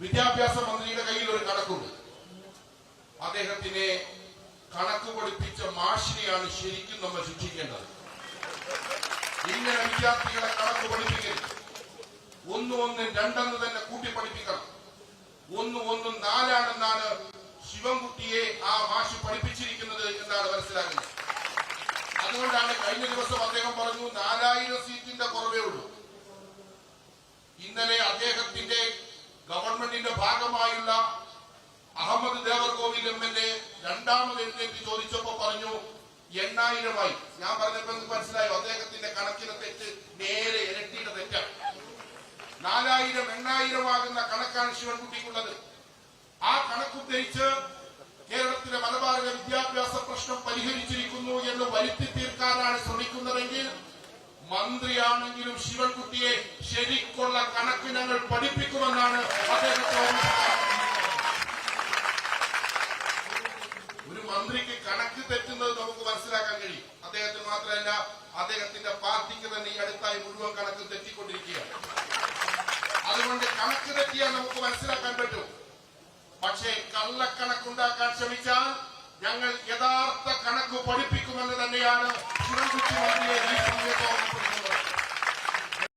വിദ്യാഭ്യാസ മന്ത്രിയുടെ കയ്യിൽ ഒരു കണക്കുണ്ട്. അദ്ദേഹത്തിനെ കണക്ക് പഠിപ്പിച്ച മാഷിനെയാണ് ശരിക്കും നമ്മൾ ശിക്ഷിക്കേണ്ടത്. ഇങ്ങനെ വിദ്യാർത്ഥികളെ കണക്ക് പഠിപ്പിക്കരുത്. ഒന്ന് ഒന്ന് രണ്ടെന്ന് തന്നെ കൂട്ടി പഠിപ്പിക്കണം. ഒന്ന് ഒന്നും നാലാണെന്നാണ് ശിവൻകുട്ടിയെ ആ മാഷ് പഠിപ്പിച്ചിരിക്കുന്നത് എന്നാണ് മനസ്സിലാക്കുന്നത് അതുകൊണ്ടാണ് കഴിഞ്ഞ ദിവസം അദ്ദേഹം പറഞ്ഞു നാലായിരം സീറ്റിന്റെ കുറവേ ഉള്ളൂ. ഇന്നലെ ഗവൺമെന്റിന്റെ ഭാഗമായുള്ള Ahamed Devarkovil M L A രണ്ടാമത് എഴുന്നേറ്റ് ചോദിച്ചപ്പോ പറഞ്ഞു എണ്ണായിരമായി. ഞാൻ പറഞ്ഞപ്പോ മനസ്സിലായോ? അദ്ദേഹത്തിന്റെ കണക്കിലെ തെറ്റ് നേരെ ഇരട്ടിയുടെ തെറ്റാണ്. നാലായിരം എണ്ണായിരം ആകുന്ന കണക്കാണ് ശിവൻകുട്ടിക്കുള്ളത്. ആ കണക്കുദ്ധരിച്ച് കേരളത്തിലെ മലബാറിലെ വിദ്യാഭ്യാസ പ്രശ്നം പരിഹരിച്ചിരിക്കുന്നു എന്ന് വരുത്തി തീർക്കാനാണ് ശ്രമിക്കുന്നതെങ്കിൽ മന്ത്രിയാണെങ്കിലും ശിവൻകുട്ടിയെ ശരിക്കുള്ള കണക്ക് ഞങ്ങൾ പഠിപ്പിക്കുമെന്നാണ് മന്ത്രിക്ക് കണക്ക് തെറ്റുന്നത് നമുക്ക് മനസ്സിലാക്കാൻ കഴിയും. അദ്ദേഹത്തിന് മാത്രമല്ല അദ്ദേഹത്തിന്റെ പാർട്ടിക്ക് തന്നെ ഈ അടുത്തായി മുഴുവൻ കണക്ക് തെറ്റിക്കൊണ്ടിരിക്കുകയാണ്. അതുകൊണ്ട് കണക്ക് തെറ്റിയാൽ നമുക്ക് മനസ്സിലാക്കാൻ പറ്റും. പക്ഷേ കള്ളക്കണക്കുണ്ടാക്കാൻ ശ്രമിച്ചാൽ ഞങ്ങൾ യഥാർത്ഥ കണക്ക് പഠിപ്പിക്കുമെന്ന് തന്നെയാണ് ശിവൻകുട്ടി മന്ത്രിയെ